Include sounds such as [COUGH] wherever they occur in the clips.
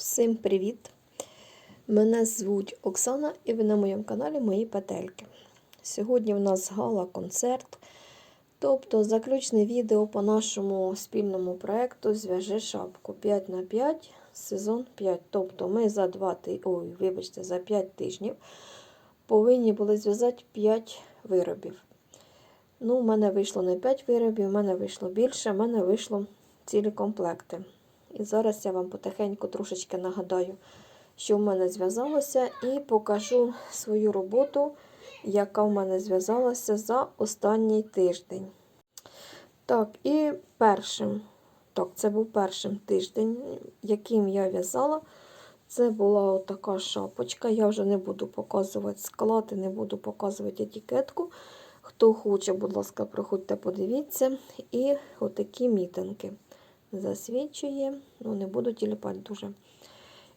Всім привіт! Мене звуть Оксана і ви на моєму каналі Мої Петельки. Сьогодні в нас гала-концерт, тобто заключне відео по нашому спільному проєкту Зв'яжи шапку 5х5 сезон 5. Тобто ми за 2 ти... Ой, вибачте, за 5 тижнів повинні були зв'язати 5 виробів. Ну, у мене вийшло не 5 виробів, у мене вийшло більше, у мене вийшло цілі комплекти. І зараз я вам потихеньку трошечки нагадаю, що в мене зв'язалося, і покажу свою роботу, яка в мене зв'язалася за останній тиждень. Так, і першим, так, це був першим тиждень, яким я в'язала. Це була отака шапочка. Я вже не буду показувати склад і не буду показувати етикетку. Хто хоче, будь ласка, проходьте, подивіться. І отакі мітинки засвічує, ну не буду тіліпати дуже.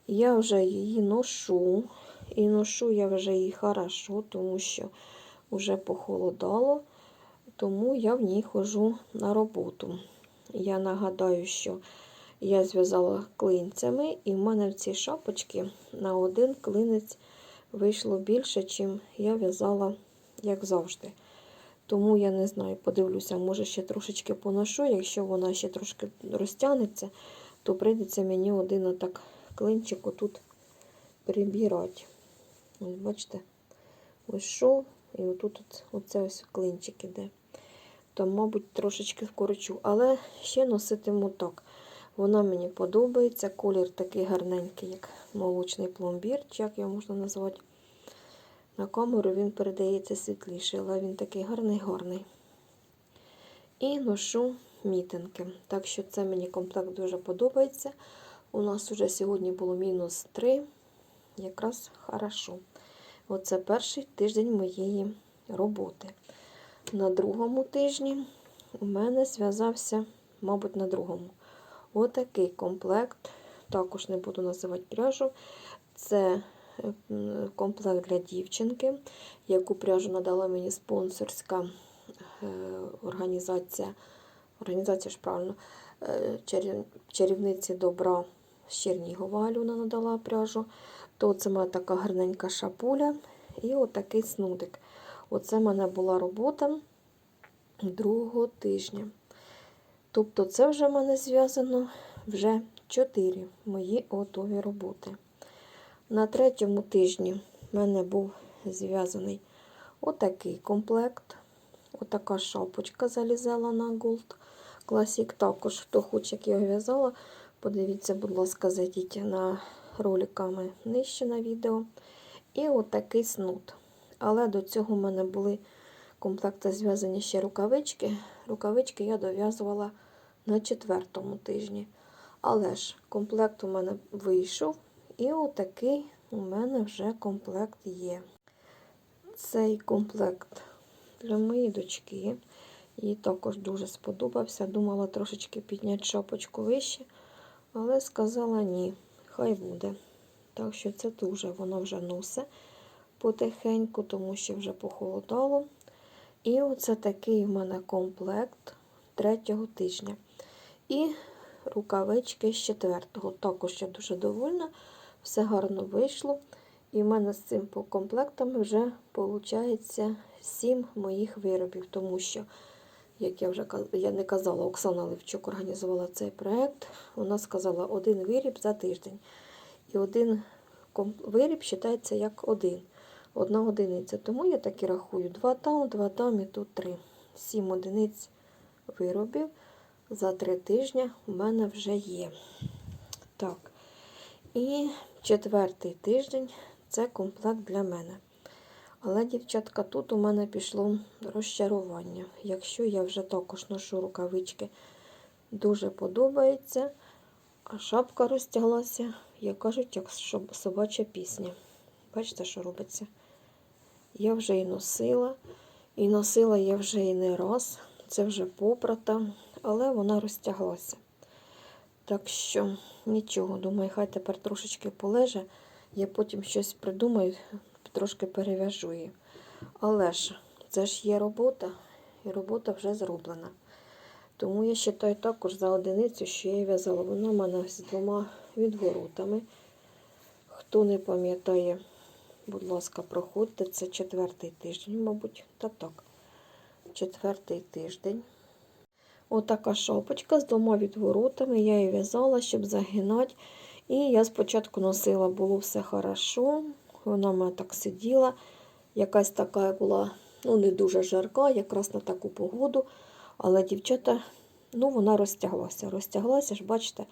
Я вже її ношу. І ношу я вже її хорошо, тому що вже похолодало, тому я в ній ходжу на роботу. Я нагадаю, що я зв'язала клинцями, і в мене в ці шапочки на один клинець вийшло більше, чим я в'язала, як завжди. Тому я не знаю, подивлюся, може ще трошечки поношу. Якщо вона ще трошки розтягнеться, то прийдеться мені один отак клинчик отут прибирати. Ось бачите, ось шов, і отут от, оце ось клинчик іде. То, мабуть, трошечки вкорочу. Але ще носитиму так. Вона мені подобається. Колір такий гарненький, як молочний пломбір, чи як його можна назвати. На камеру він передається світліший, але він такий гарний-гарний. І ношу мітинки. Так що це мені комплект дуже подобається. У нас вже сьогодні було мінус 3, якраз хорошо. Оце перший тиждень моєї роботи. На другому тижні у мене зв'язався, мабуть, на другому. Отакий комплект. Також не буду називати пряжу. Це комплект для дівчинки, яку пряжу надала мені спонсорська організація, організація ж правильно, чарівниці добра з Чернігова Альона надала пряжу. То це моя така гарненька шапуля і отакий снудик. Оце в мене була робота другого тижня. Тобто, це вже в мене зв'язано вже 4 мої готові роботи. На третьому тижні в мене був зв'язаний отакий комплект. Отака шапочка залізала на Gold Classic. Також, хто хоче, як я в'язала, подивіться, будь ласка, зайдіть на роликами нижче на відео. І отакий снуд. Але до цього в мене були комплекти зв'язані ще рукавички. Рукавички я дов'язувала на четвертому тижні. Але ж комплект у мене вийшов. І отакий у мене вже комплект є. Цей комплект для моєї дочки. Їй також дуже сподобався. Думала трошечки підняти шапочку вище, але сказала ні, хай буде. Так що це дуже воно вже носить потихеньку, тому що вже похолодало. І оце такий в мене комплект третього тижня. І рукавички з четвертого. Також я дуже довольна все гарно вийшло. І в мене з цим по комплектам вже виходить 7 моїх виробів, тому що, як я вже я не казала, Оксана Левчук організувала цей проєкт. Вона сказала один виріб за тиждень. І один виріб вважається як один. Одна одиниця. Тому я так і рахую: два там, два там і тут три. Сім одиниць виробів за три тижні у мене вже є. Так. І четвертий тиждень це комплект для мене. Але, дівчатка, тут у мене пішло розчарування. Якщо я вже також ношу рукавички, дуже подобається, а шапка розтяглася, як кажуть, як собача пісня. Бачите, що робиться? Я вже і носила, і носила я вже і не раз. Це вже попрата, але вона розтяглася. Так що, нічого, думаю, хай тепер трошечки полеже. Я потім щось придумаю, трошки перев'яжу її. Але ж це ж є робота, і робота вже зроблена. Тому я вважаю також за одиницю, що я в'язала. Вона в мене з двома відворотами. Хто не пам'ятає, будь ласка, проходьте. Це четвертий тиждень, мабуть. Та так. Четвертий тиждень. Отака шапочка з двома відворотами. Я її в'язала, щоб загинати. І я спочатку носила, було все хорошо. Вона в мене так сиділа. Якась така була, ну, не дуже жарка, якраз на таку погоду. Але дівчата, ну, вона розтяглася. Розтяглася ж, бачите.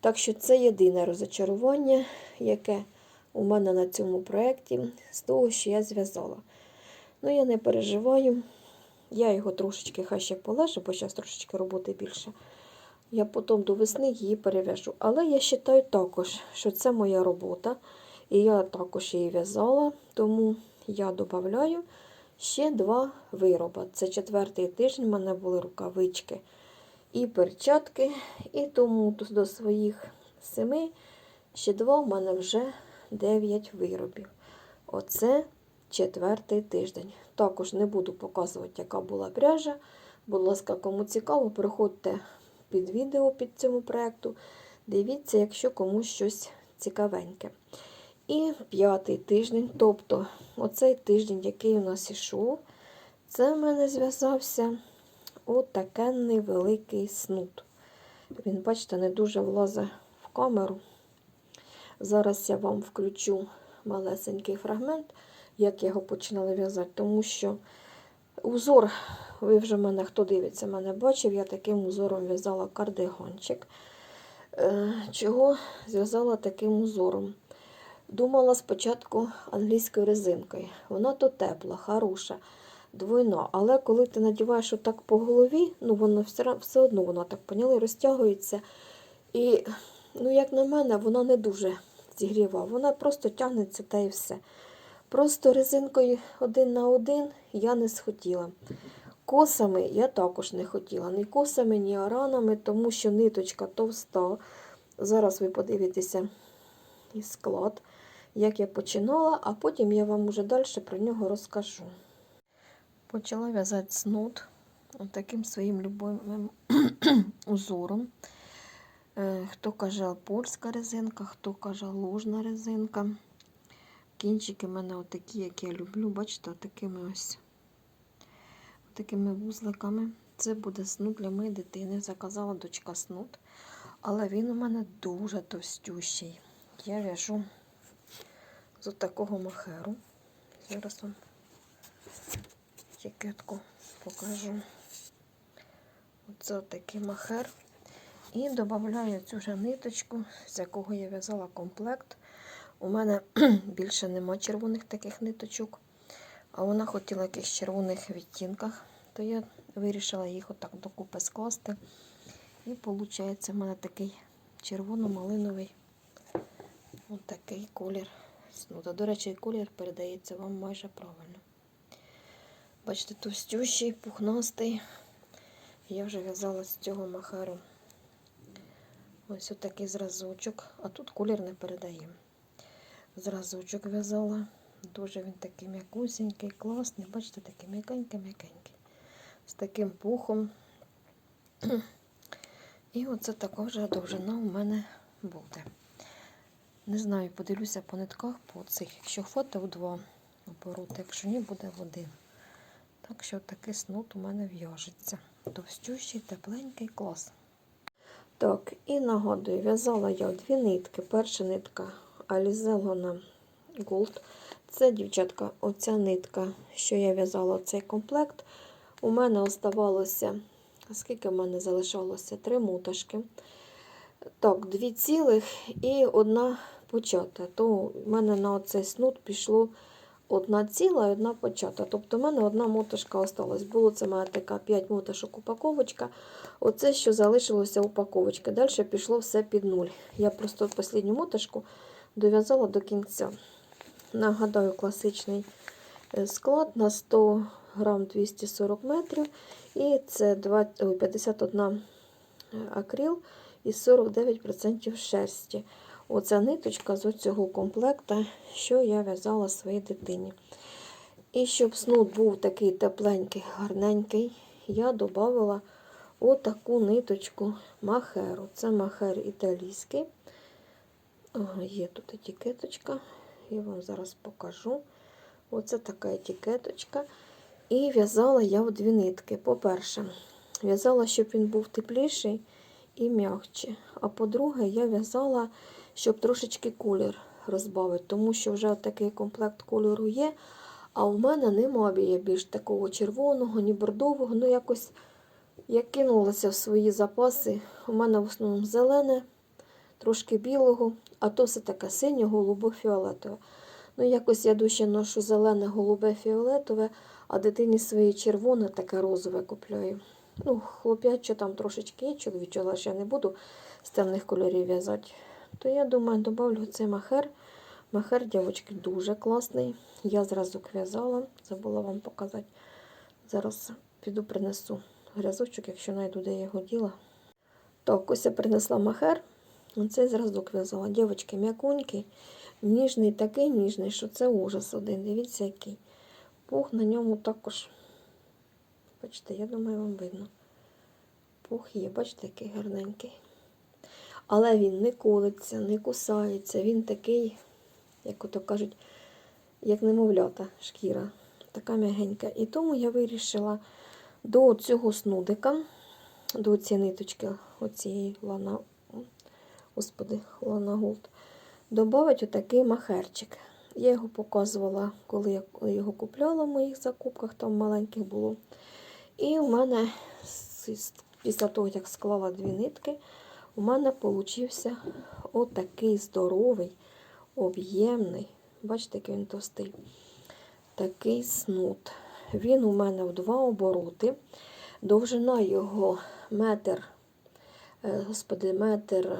Так що це єдине розочарування, яке у мене на цьому проєкті, з того, що я зв'язала. Ну, я не переживаю. Я його трошечки хай ще полежу, бо зараз трошечки роботи більше. Я потім до весни її перев'яжу. Але я вважаю також, що це моя робота. І я також її в'язала, тому я додаю ще два вироби. Це четвертий тиждень, в мене були рукавички і перчатки. І тому до своїх семи ще два в мене вже дев'ять виробів. Оце четвертий тиждень. Також не буду показувати, яка була пряжа. Будь ласка, кому цікаво, приходьте під відео під цьому проєкту. Дивіться, якщо комусь щось цікавеньке. І п'ятий тиждень, тобто оцей тиждень, який у нас ішов, це в мене зв'язався отакенний великий снуд. Він, бачите, не дуже влазить в камеру. Зараз я вам включу малесенький фрагмент, як я його починала в'язати, тому що узор, ви вже мене, хто дивиться, мене бачив, я таким узором в'язала кардиганчик. Е, Чого зв'язала таким узором? Думала спочатку англійською резинкою. Вона то тепла, хороша, двойна. Але коли ти надіваєш отак по голові, ну воно все, одно вона так поняли, розтягується. І, ну, як на мене, вона не дуже зігріва. Вона просто тягнеться та і все. Просто резинкою один на один я не схотіла. Косами я також не хотіла. Ні косами, ні аранами, тому що ниточка товста. Зараз ви подивитеся і склад, як я починала, а потім я вам уже далі про нього розкажу. Почала в'язати снуд таким своїм любимим [CLEARS THROAT] узором. Е, Хто каже польська резинка, хто каже ложна резинка. Кінчики в мене отакі, як я люблю, бачите, отакими ось такими вузликами. Це буде снуд для моєї дитини. Заказала дочка снуд. Але він у мене дуже товстющий. Я в'яжу з такого махеру. Зараз вам етикетку покажу. Оце такий махер. І додаю цю ж ниточку, з якого я в'язала комплект. У мене [CLEARS THROAT] більше нема червоних таких ниточок. А вона хотіла якихось червоних відтінках, то я вирішила їх отак докупи скласти. І виходить, в мене такий червоно-малиновий такий колір. Ну, до речі, колір передається вам майже правильно. Бачите, товстющий, пухнастий. Я вже в'язала з цього махару. Ось отакий зразочок, а тут колір не передає. Зразочок в'язала. Дуже він такий м'якусенький, класний. Бачите, такий м'якенький-м'якенький. З таким пухом. І оце така вже довжина у мене буде. Не знаю, подивлюся по нитках по цих. Якщо хватить в два обороти, якщо ні, буде в один. Так що такий снуд у мене в'яжеться. Товстющий, тепленький, клас. Так, і нагадую, в'язала я дві нитки. Перша нитка Alize Gold. Це, дівчатка, оця нитка, що я в'язала цей комплект. У мене оставалося, скільки в мене залишалося? Три муташки. Так, дві цілих і одна почата. То в мене на оцей снуд пішло одна ціла і одна почата. Тобто в мене одна моташка осталась. Було це мене така 5 моташок упаковочка. Оце, що залишилося упаковочка. Далі пішло все під нуль. Я просто останню моташку дов'язала до кінця. Нагадаю, класичний е, склад на 100 грам 240 метрів. І це 51 акрил і 49% шерсті. Оця ниточка з цього комплекту, що я в'язала своїй дитині. І щоб снуд був такий тепленький, гарненький, я додала отаку ниточку махеру. Це махер італійський. Є тут етикеточка. Я вам зараз покажу. Оце така етикеточка. І в'язала я в дві нитки. По-перше, в'язала, щоб він був тепліший і м'якче. А по-друге, я в'язала, щоб трошечки колір розбавити, тому що вже такий комплект кольору є. А у мене немає більш такого червоного, ні бордового. Ну, якось я кинулася в свої запаси. У мене в основному зелене, трошки білого, а то все таке синє, голубо, фіолетове. Ну, якось я дужче ношу зелене, голубе, фіолетове, а дитині своє червоне, таке розове купляю. Ну, хлоп'яче там трошечки є, чоловічого, але ж я не буду з темних кольорів в'язати. То я думаю, добавлю цей махер. Махер, дівчатки, дуже класний. Я зразу в'язала, забула вам показати. Зараз піду принесу грязочок, якщо знайду, де його діла. Так, ось я принесла махер. Оцей зразок в'язала. Дівчатки, м'якунький, ніжний, такий ніжний, що це ужас один. Дивіться, який. Пух на ньому також. Бачите, я думаю, вам видно. Пух є, бачите, який гарненький. Але він не колиться, не кусається. Він такий, як ото кажуть, як немовлята шкіра, така м'ягенька. І тому я вирішила до цього снудика, до цієї ниточки, оцієї лана, господи, лана голд, додати отакий махерчик. Я його показувала, коли я його купляла в моїх закупках, там маленьких було. І у мене після того, як склала дві нитки, у мене получився отакий здоровий, об'ємний, бачите, який він товстий, такий снуд. Він у мене в два обороти. Довжина його метр, е, господи, метр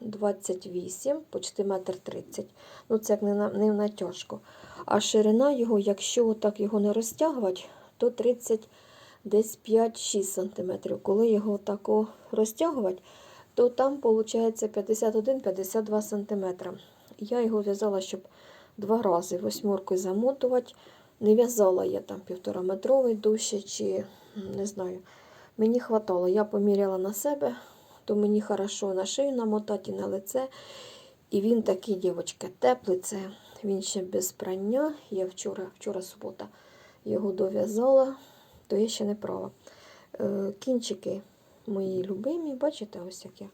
28, почти метр 30. Ну, це як не, на, не натяжко. А ширина його, якщо так його не розтягувати, то 30 десь 5-6 см. Коли його так розтягувати, то там виходить 51-52 см. Я його в'язала, щоб два рази восьмеркою замотувати. Не в'язала я там півтора метровий дужче, чи не знаю. Мені хватало. Я поміряла на себе, то мені хорошо на шию намотати і на лице. І він такий, дівчатка, теплий. Це він ще без прання. Я вчора, вчора субота, його дов'язала, то я ще не права. Е, Кінчики мої любимі, бачите, ось як я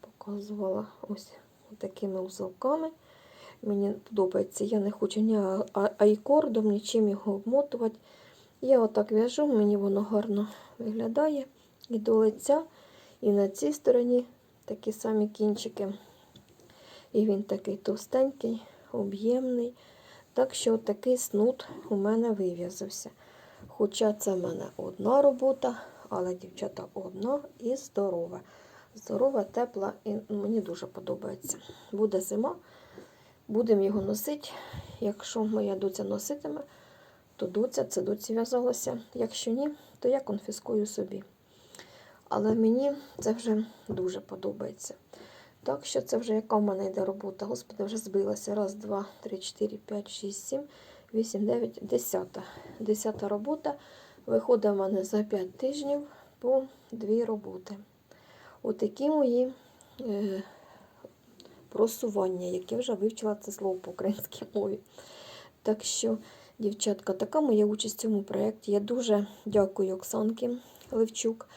показувала ось такими узелками. Мені подобається, я не хочу ні айкордом, нічим його обмотувати. Я отак в'яжу, мені воно гарно виглядає. І до лиця, і на цій стороні такі самі кінчики. І він такий товстенький, об'ємний. Так що такий снуд у мене вив'язався. Хоча це в мене одна робота, але дівчата одна і здорова. Здорова, тепла, і мені дуже подобається. Буде зима. Будемо його носити. Якщо моя доця носитиме, то доця це доці в'язалося. Якщо ні, то я конфіскую собі. Але мені це вже дуже подобається. Так що це вже яка в мене йде робота. Господи, вже збилася. Раз, два, три, чотири, п'ять, шість, сім, вісім, дев'ять, десята. Десята робота. Виходить в мене за 5 тижнів по дві роботи. Отакі мої. Е просування, яке вже вивчила це слово по українській мові. Так що, дівчатка, така моя участь в цьому проєкті. Я дуже дякую Оксанки Левчук.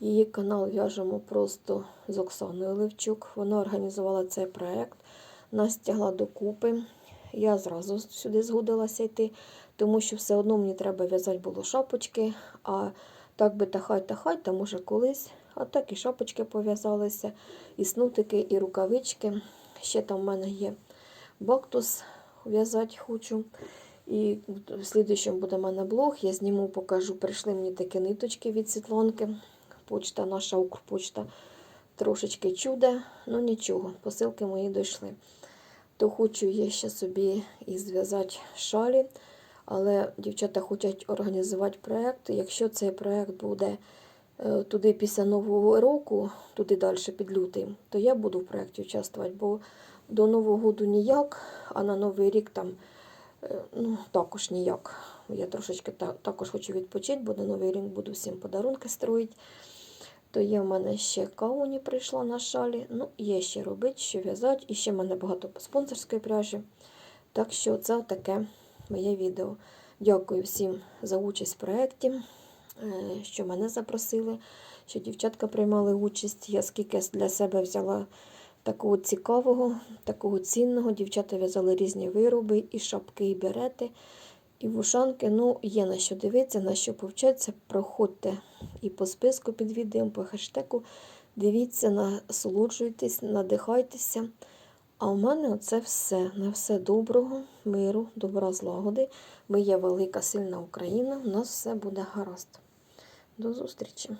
Її канал в'яжемо просто з Оксаною Левчук. Вона організувала цей проєкт, нас тягла докупи. Я зразу сюди згодилася йти, тому що все одно мені треба в'язати було шапочки. А так би та хай, та хай, та може колись. А так і шапочки пов'язалися, і снутики, і рукавички. Ще там в мене є бактус в'язати хочу. І в слідчому буде в мене блог. Я зніму, покажу. Прийшли мені такі ниточки від Світланки. Почта, наша Укрпочта трошечки чуде, ну нічого, посилки мої дійшли. То хочу я ще собі і зв'язати шалі. Але дівчата хочуть організувати проєкт. Якщо цей проєкт буде е, туди після Нового року, туди далі під лютий, то я буду в проєкті участвувати, бо до Нового року ніяк, а на Новий рік там е, ну, також ніяк. Я трошечки також хочу відпочити, бо на Новий рік буду всім подарунки строїти. То є в мене ще кауні прийшла на шалі. Ну, є ще робити, що в'язати. І ще в мене багато спонсорської пряжі. Так що це таке моє відео. Дякую всім за участь в проєкті, е, що мене запросили, що дівчатка приймали участь. Я скільки для себе взяла такого цікавого, такого цінного. Дівчата в'язали різні вироби, і шапки, і берети, і вушанки. Ну, є на що дивитися, на що повчатися. Проходьте і по списку під відео, по хештегу. Дивіться, насолоджуйтесь, надихайтеся. А у мене це все. На все доброго, миру, добра злагоди. Ми є велика, сильна Україна. У нас все буде гаразд. До зустрічі!